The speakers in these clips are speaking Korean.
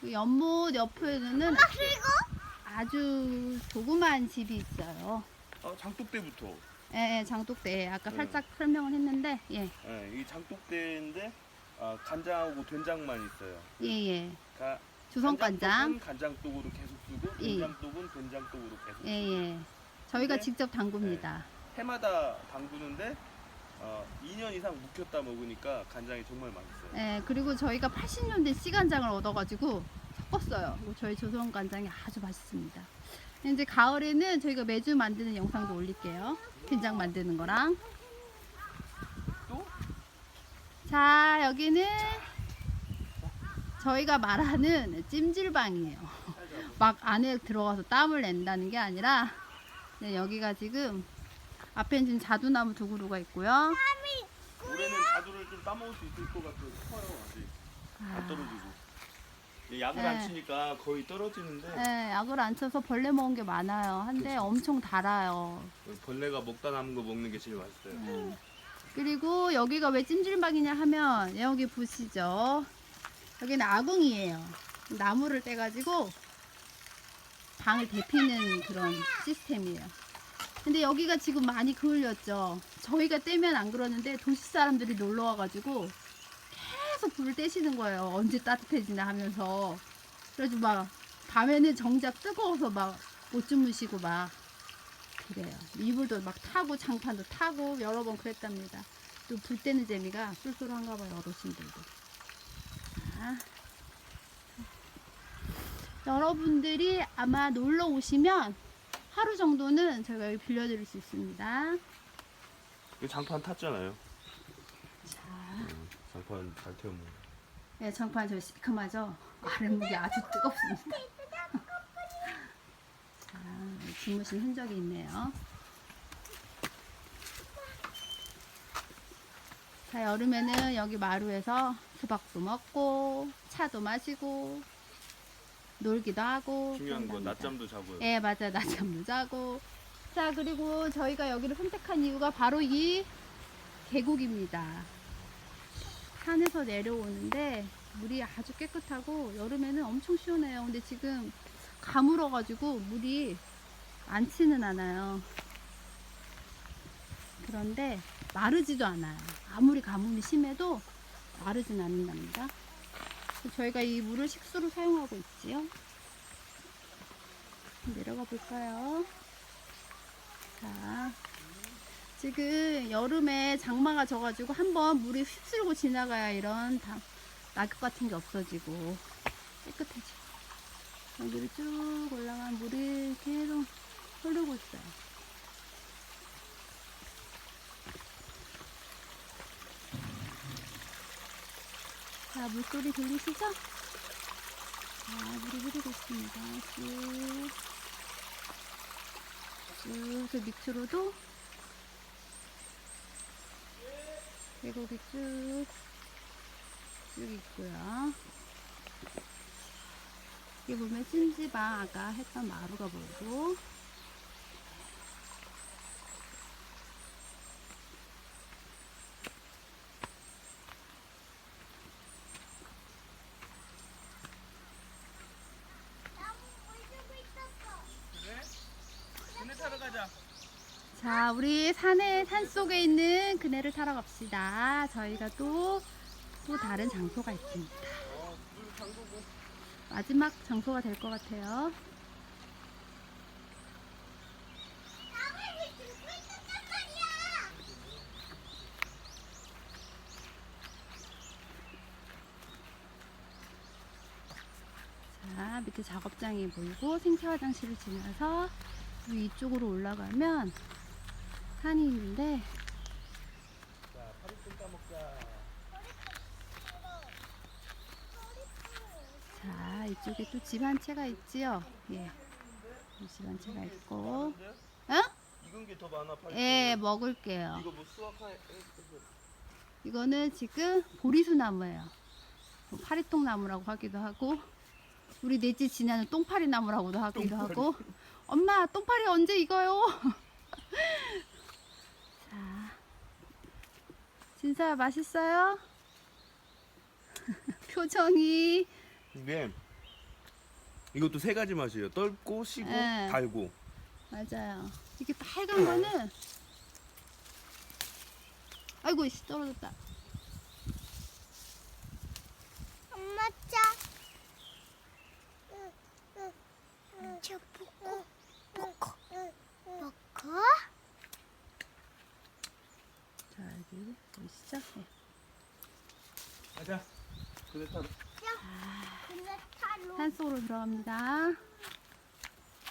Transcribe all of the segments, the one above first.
그 연못 옆에는 아주 조그만 집이 있어요. 어, 장독대부터. 예, 예, 장독대. 아까 네. 살짝 설명을 했는데, 예, 예, 이 장독대인데 아, 간장하고 된장만 있어요. 예, 예. 가, 주성간장. 간장독은 간장독으로 계속 쓰고 예. 된장독은 된장독으로 계속. 예, 쓰고. 예. 저희가 네. 직접 담굽니다. 해마다 담그는데 어, 2년 이상 묵혔다 먹으니까 간장이 정말 맛있어요. 예, 그리고 저희가 80년대 씨간장을 얻어가지고 섞었어요. 저희 조선 간장이 아주 맛있습니다. 이제 가을에는 저희가 매주 만드는 영상도 올릴게요. 된장 만드는 거랑. 또? 자, 여기는 저희가 말하는 찜질방이에요. 막 안에 들어가서 땀을 낸다는 게 아니라 네, 여기가 지금 앞에는 지금 자두나무 두 그루가 있고요. 올해는 자두를 좀 따먹을 수 있을 것 같아요. 커요 아직. 안 아, 떨어지고. 이 약을 네. 안 치니까 거의 떨어지는데 네, 약을 안 쳐서 벌레 먹은 게 많아요. 한데 그쵸. 엄청 달아요. 벌레가 먹다 남은 거 먹는 게 제일 맛있어요. 네. 그리고 여기가 왜 찜질방이냐 하면 여기 보시죠. 여기는 아궁이에요. 나무를 떼가지고 방을 데피는 그런 시스템이에요. 근데 여기가 지금 많이 그을렸죠. 저희가 떼면 안 그러는데 도시 사람들이 놀러 와가지고 계속 불을 떼시는 거예요. 언제 따뜻해지나 하면서. 그래서 막 밤에는 정작 뜨거워서 막 못 주무시고 막 그래요. 이불도 막 타고 장판도 타고 여러 번 그랬답니다. 또 불 때는 재미가 쏠쏠한가 봐요 어르신들도. 자. 여러분들이 아마 놀러 오시면 하루 정도는 저희가 여기 빌려드릴 수 있습니다. 이 장판 탔잖아요. 자, 음, 장판 잘 태우면. 네, 장판 저 시큼하죠? 아랫목이 아주 뜨겁습니다. 자, 주무신 흔적이 있네요. 자, 여름에는 여기 마루에서 수박도 먹고, 차도 마시고, 놀기도 하고. 중요한 건 그런답니다. 낮잠도 자고요. 예, 맞아. 낮잠도 자고. 자, 그리고 저희가 여기를 선택한 이유가 바로 이 계곡입니다. 산에서 내려오는데 물이 아주 깨끗하고 여름에는 엄청 시원해요. 근데 지금 가물어가지고 물이 많지는 않아요. 그런데 마르지도 않아요. 아무리 가뭄이 심해도 마르진 않는답니다. 저희가 이 물을 식수로 사용하고 있지요. 내려가 볼까요? 자, 지금 여름에 장마가 져가지고 한번 물이 휩쓸고 지나가야 이런 다, 낙엽 같은 게 없어지고 깨끗해지고 여기를 쭉 올라간 물이 계속 흐르고 있어요. 자, 물소리 들리시죠? 자, 물이 흐르고 있습니다. 쭉. 쭉, 저 밑으로도 계곡이 쭉, 쭉 있고요. 여기 보면 찜지방 아까 했던 마루가 보이고, 그래? 그네 타러 가자. 자, 우리 산에, 산 속에 있는 그네를 타러 갑시다. 저희가 또, 또 다른 장소가 있습니다. 마지막 장소가 될 것 같아요. 자, 밑에 작업장이 보이고 생태 화장실을 지나서 위쪽으로 올라가면 산이 있는데 자, 이쪽에 또 집 한 채가 있지요. 예. 집 한 채가 있고. 어? 익은 게 더 많아. 예, 먹을게요. 이거 뭐 수확해? 이거는 지금 보리수 나무예요. 뭐 파리똥 나무라고 하기도 하고, 우리 넷째 지나는 똥파리 나무라고도 하기도 똥파리. 하고, 엄마 똥파리 언제 익어요? 자, 진짜 맛있어요? 표정이 이게 이것도 세 가지 맛이에요. 떫고 시고 네. 달고. 맞아요. 이게 빨간 거는 아이고 씨 떨어졌다. 엄마 짜 먹고 먹고. 자 여기 보이시죠? 네. 가자. 그래 타러. 근데 타로. 산속으로 들어갑니다.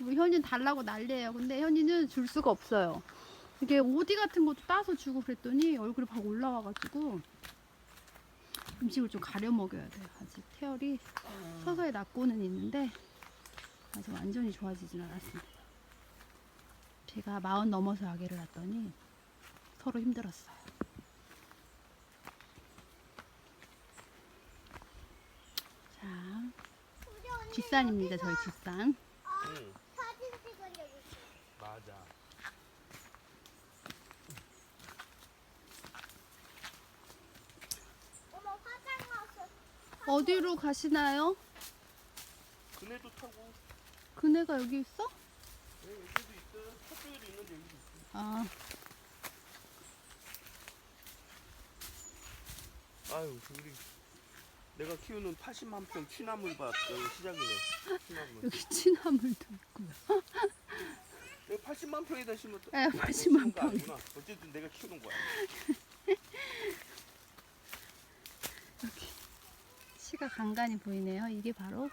우리 현이는 달라고 난리예요. 근데 현이는 줄 수가 없어요. 이게 오디 같은 것도 따서 주고 그랬더니 얼굴이 막 올라와가지고 음식을 좀 가려 먹여야 돼요. 아직 태열이 서서히 낫고는 있는데 아직 완전히 좋아지진 않았습니다. 제가 마흔 넘어서 아기를 낳았더니 서로 힘들었어요. 자, 우리 언니 뒷산입니다. 저희 뒷산. 응. 사진 찍으려고. 맞아. 엄마 화장 나서. 어디로 가시나요? 그네도 타고. 그네가 여기 있어? 네, 여기도 있어요. 저쪽에도 있는데 여기도 있어. 아, 아유, 우리 내가 키우는 80만 평 취나물밭 여기 시작이네. 취나물. 여기 취나물도 있고요. 여기 80만 평에다 심은 또. 네, 내가 80만 심은 거 평. 아니구나. 어쨌든 내가 키우는 거야. 여기 치가 간간히 보이네요. 이게 바로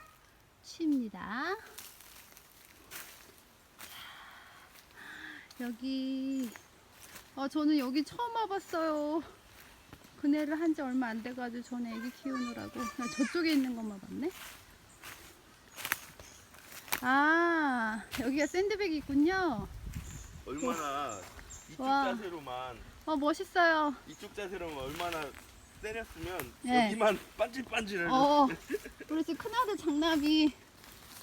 치입니다. 여기 어, 저는 여기 처음 와봤어요. 그네를 한 지 얼마 안 돼가지고 전에 애기 키우느라고 저쪽에 있는 것만 봤네. 아 여기가 샌드백이 있군요. 얼마나 이쪽 와. 자세로만 어 멋있어요. 이쪽 자세로만 얼마나 때렸으면 네. 여기만 반질반질해. 어, 우리 지금 큰아들 장남이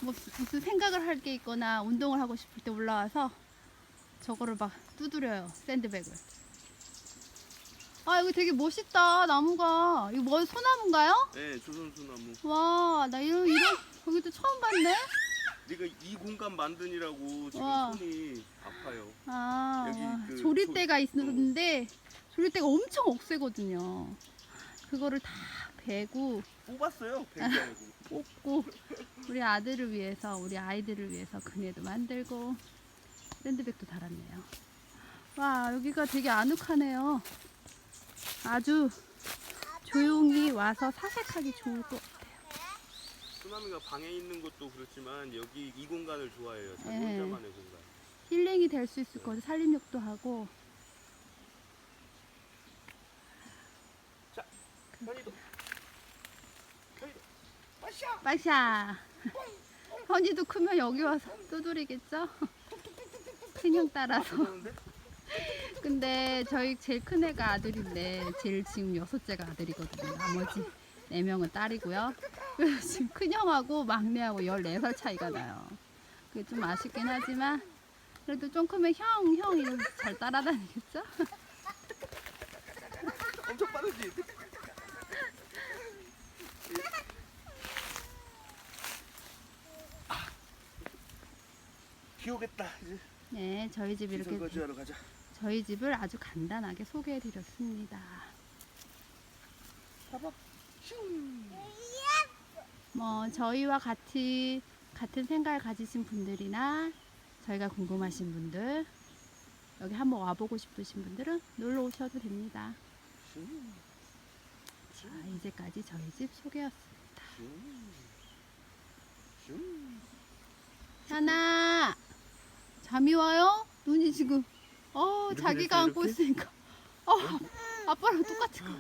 뭐 무슨 생각을 할 게 있거나 운동을 하고 싶을 때 올라와서 저거를 막 두드려요 샌드백을. 아 여기 되게 멋있다 나무가 이거 뭐 소나무인가요? 네, 조선수나무. 와 나 이런 이런 여기도 처음 봤네. 네가 이 공간 만드니라고 지금 와. 손이 아파요. 아 여기 와, 그 조리대가 있었는데 조리대가 엄청 억세거든요. 그거를 다 베고 뽑았어요, 백장이고. 뽑고 우리 아들을 위해서 우리 아이들을 위해서 그네도 만들고 샌드백도 달았네요. 와 여기가 되게 아늑하네요. 아주 조용히 와서 사색하기 좋을 것 같아요. 수나미가 방에 있는 것도 그렇지만 여기 이 공간을 좋아해요. 자기 네. 혼자만의 공간. 힐링이 될 수 있을 것 같아요. 살림욕도 하고 현이도. 현이도. 마샤. 빠샤. 현이도 크면 여기 와서 두드리겠죠? 큰형 따라서. 근데 저희 제일 큰 애가 아들인데 제일 지금 여섯째가 아들이거든요. 나머지 네 명은 딸이고요. 지금 큰 형하고 막내하고 14살 차이가 나요. 그게 좀 아쉽긴 하지만 그래도 좀 크면 형, 형 이러면서 잘 따라다니겠죠? 엄청 빠르지. 아. 비 오겠다. 이제 네, 저희 집 이렇게 설거지하러 가자. 저희 집을 아주 간단하게 소개해 드렸습니다. 봐봐. 슝. 뭐 저희와 같이 같은 생각을 가지신 분들이나 저희가 궁금하신 분들 여기 한번 와보고 싶으신 분들은 놀러 오셔도 됩니다. 슝. 자, 이제까지 저희 집 소개였습니다. 하나 잠이 와요? 눈이 지금 어 자기가 안고? 있으니까 어 아빠랑 똑같은 거.